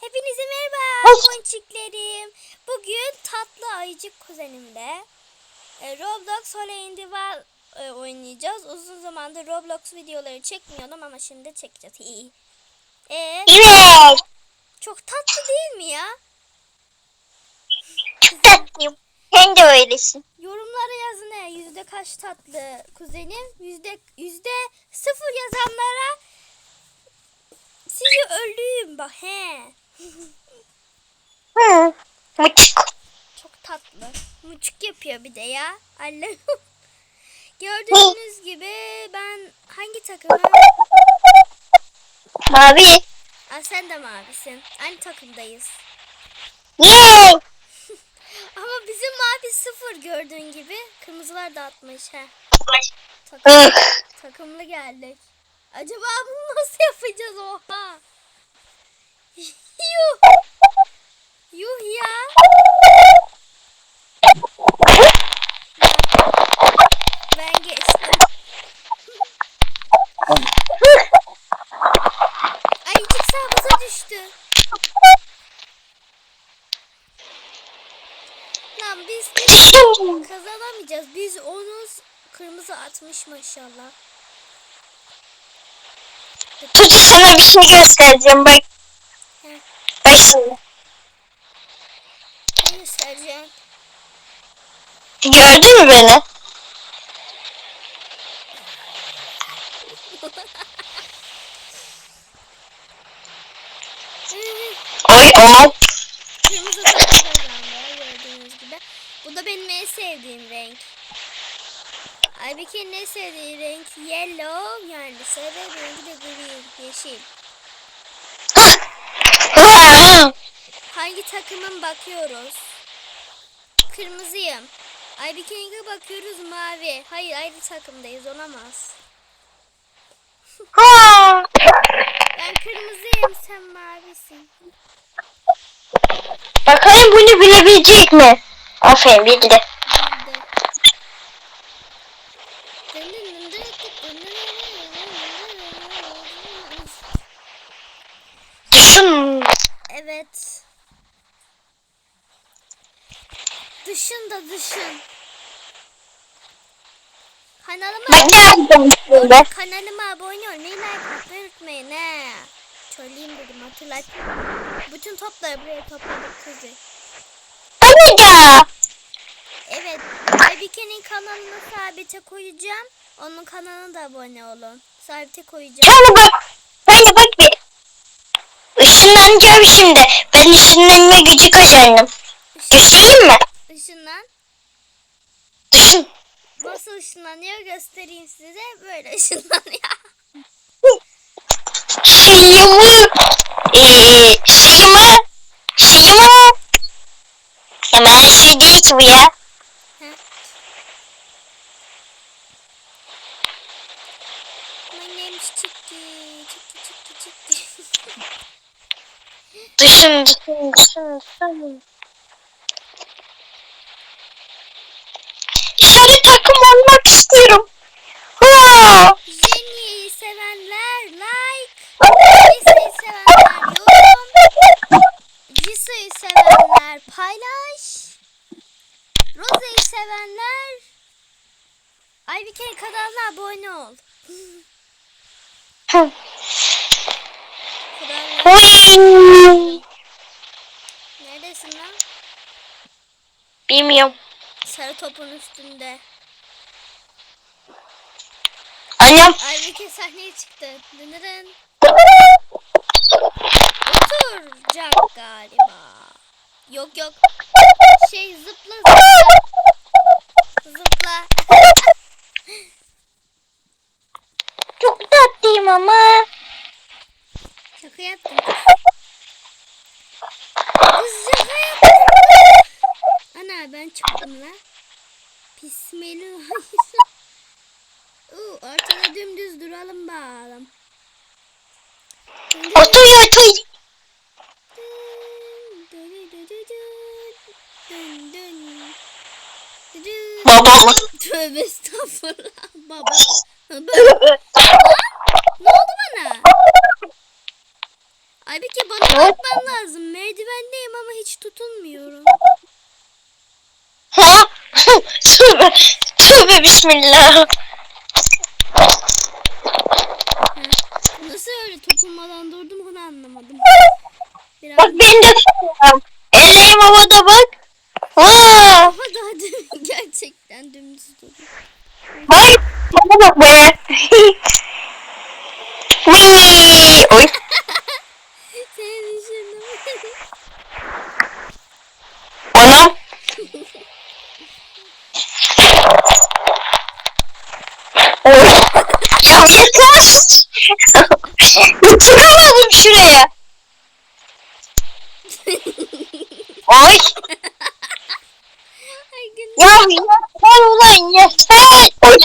Hepinize merhaba ponçiklerim. Bugün tatlı ayıcık kuzenimle e, Roblox Hole in the Wall e, oynayacağız. Uzun zamandır Roblox videoları çekmiyordum ama şimdi çekeceğiz. İyi. E, Evet. çok tatlı değil mi ya? Çok tatlıyım. Sen de öylesin. Yorumlara yazın ne? Yüzde kaç tatlı kuzenim? Yüzde, yüzde sıfır yazanlara sizi öldüreyim bak he. Hı. Çok tatlı. Muçuk yapıyor bir de ya. Allah'ım. Gördüğünüz gibi ben hangi takımım? Mavi. Aa, sen de mavisin. Aynı takımdayız. Yay. Ama bizim mavi sıfır gördüğün gibi. Kırmızılar da atmış. He. Takım, takımlı geldik. Acaba bunu nasıl yapacağız oha? Yuh. Yuh ya. Ben geçtim. Ayıcık sağımıza düştü. Lan biz kazanamayacağız. Biz onu s- kırmızı atmış maşallah. Tut sana bir şey göstereceğim bak. Heh, Bak şimdi. ne göstereceksin? Gördün mü beni? Oy o. Kırmızı kazandı gördüğünüz gibi. Bu da benim en sevdiğim renk. Aybike'nin en sevdiği renk yellow yani sarı rengi de green, yeşil. Hangi takımın bakıyoruz? Kırmızıyım. Aybike'ye bakıyoruz mavi. Hayır ayrı takımdayız olamaz. Ha. Ben kırmızıyım sen mavisin. Bakalım bunu bilebilecek mi? Aferin bildi. Evet. Dışın da dışın. Kanalıma Bak ne şimdi? kanalıma abone olmayı like atmayı unutmayın he. Söyleyeyim dedim hatırlat. Bütün topları buraya topladık kızı. Da. Evet. Aybike'nin kanalını sabite koyacağım. Onun kanalına da abone olun. Sabite koyacağım. Sana bak. Sana bak bir. Işınlanacağım şimdi. Ben ışınlanma gücü kazandım. Göstereyim mi? Işınlan. Düşün. Nasıl ışınlanıyor göstereyim size. Böyle ışınlanıyor. Şeyimi. Eee. Şeyimi. Şeyimi. Hemen şey değil ki bu ya. Düşün, düşün, düşün, düşün. Sarı takım istiyorum. Ha! Jenny'yi sevenler like. Jisa'yı sevenler yorum. Jisa'yı sevenler paylaş. Rosa'yı sevenler Aybike'nin kanalına abone ol. Neredesin lan? Bilmiyorum. Sarı topun üstünde. Annem. Aybike sahneye çıktı. Dınırın. Oturacak galiba. Yok yok. Şey zıpla zıpla. Zıpla. Çok tatlıyım ama. Şaka yaptım. Kız şaka yaptım. Ana ben çıktım lan. Bismillahirrahmanirrahim. Oo, ortada dümdüz duralım bakalım. Otur. Dün. Baba. Tövbe estağfurullah baba. Baba. Ne oldu bana? Aybike bana bakman lazım. Merdivendeyim ama hiç tutunmuyorum. Ha? tövbe, tövbe bismillah. Nasıl öyle tutunmadan durdum onu anlamadım. Biraz Bak beni de. Ellerim havada bak. Aa, daha düm gerçekten dümdüz durdum. bak bana bak be. Oy. Senin işin Anam. Oy. Ya yeter. Oturamadım şuraya. Oy. Ay gün. Ya yeter ulan yeter.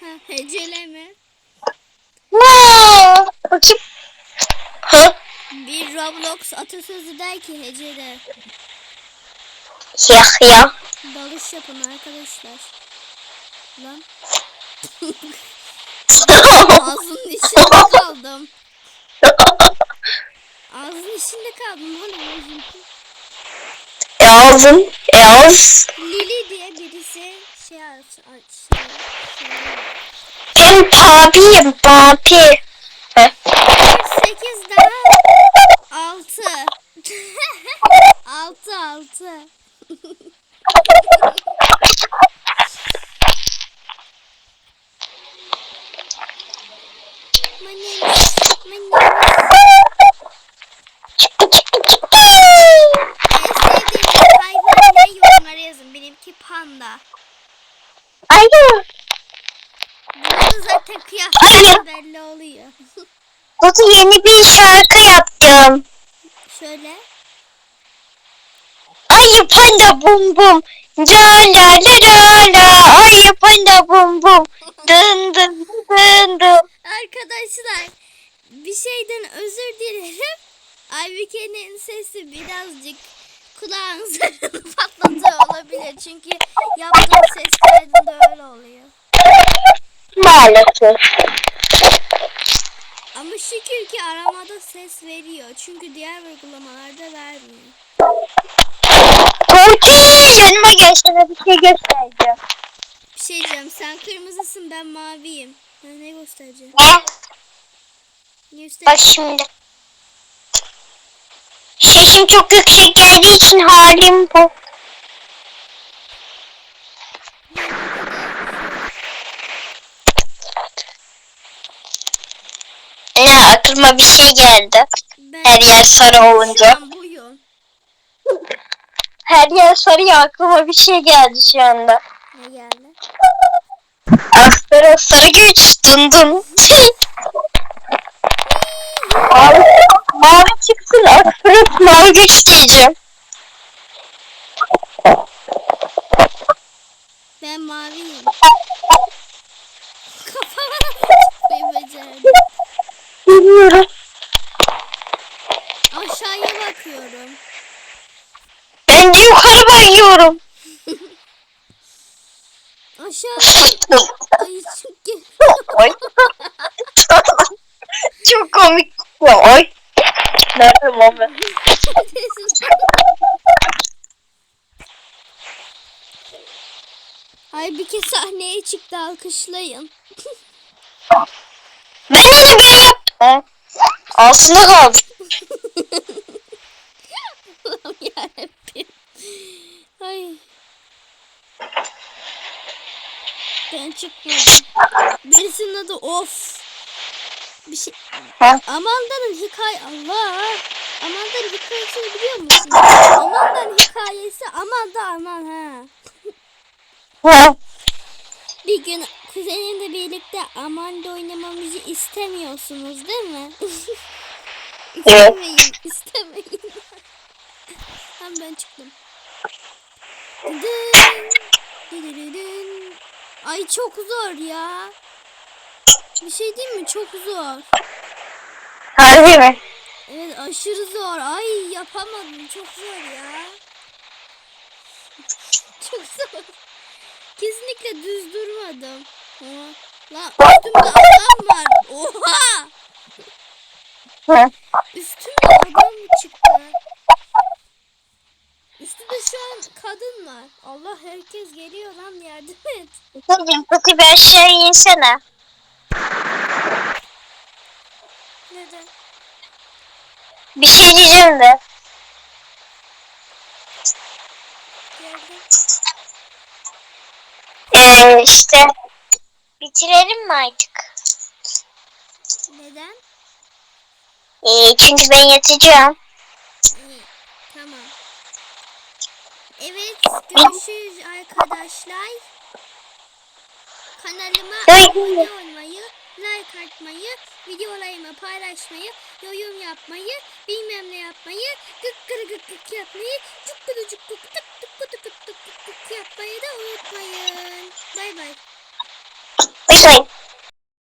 Ha, heceleme. Vaa. Bakayım. Ha? Bir Roblox atasözü der ki hecele. Ya ya. Dalış yapın arkadaşlar. Lan ağzının içinde kaldım. Ağzının içinde kaldım lan Ağzın. Ağız. Lili diye birisi şey aç aç. Şey, Ben tabiyim tabi. Heh. 48 daha 6. 6 6. My name is, my name is Çıktı çıktı çıktı. En sevdiğiniz hayvan ne yorumlara yazın. Benimki panda. Alo. Bunun zaten Ay. kıyafeti belli oluyor. Dudu yeni bir şarkı yaptım. Şöyle. Ayı panda bum bum. La la la la. Ayı panda bum bum. Dın dın dın dın. Arkadaşlar bir şeyden özür dilerim. Aybüke'nin sesi birazcık kulağınızı patladı olabilir. Çünkü yaptığım ses kaydında öyle oluyor. Maalesef. Ama şükür ki aramada ses veriyor. Çünkü diğer uygulamalarda vermiyor. Korkunç. Yanıma gel sana bir şey göstereceğim. Bir şey diyeceğim. Sen kırmızısın ben maviyim. Ha, ne göstereceğim? Ne? Ne göstereceğim? Bak şimdi. Sesim çok yüksek geldiği için halim bu. Ne aklıma bir şey geldi. Ben Her yer sarı olunca. buyum. Her yer sarı ya aklıma bir şey geldi şu anda. Ne geldi? Aslara sarı güç dın dın. mavi, mavi çıksın mavi güç diyeceğim. Ben maviyim. Kafama çıkmayı becerdim. Bilmiyorum. Aşağıya bakıyorum. Ben de yukarı bakıyorum. Aşağı ayıcık gel. Oy. Çok komik. Oy. Nerede mama? Ay bir kez sahneye çıktı alkışlayın. Ben yaptım. Aslında kaldı. Allah'ım yarabbim. Ay. Ben çıkmadım. Birisinin adı of. Bir şey. Amanda'nın hikaye Allah. Amanda'nın hikayesini biliyor musun? Amanda'nın hikayesi Amanda aman ha. Ha. Bir gün kuzenimle birlikte Amanda oynamamızı istemiyorsunuz değil mi? İstemeyin, istemeyin. Hem ben çıktım. Dın, didididin. Ay çok zor ya. Bir şey değil mi? Çok zor. Harbi mi? Evet aşırı zor. Ay yapamadım. Çok zor ya. Çok zor. Kesinlikle düz durmadım. Oha. Lan üstümde adam var. Oha. Hı. Üstünde adam mı çıktı? Üstünde şu an kadın var. Allah herkes geliyor lan yardım et. Kızım kötü bir aşağı insene. Neden? Bir şey diyeceğim de. Geldim. Ee, işte bitirelim mi artık? Neden? Ee, çünkü ben yatacağım. İyi. Tamam. Evet görüşürüz arkadaşlar. Kanalıma abone olmayı, like atmayı, videolarımı paylaşmayı, yorum yapmayı, bilmem ne yapmayı, gıkkırı gık gık yapmayı, cukkudu cukkuk tık tık tık tık tık tık yapmayı da unutmayın. Bay bay. Bay bay.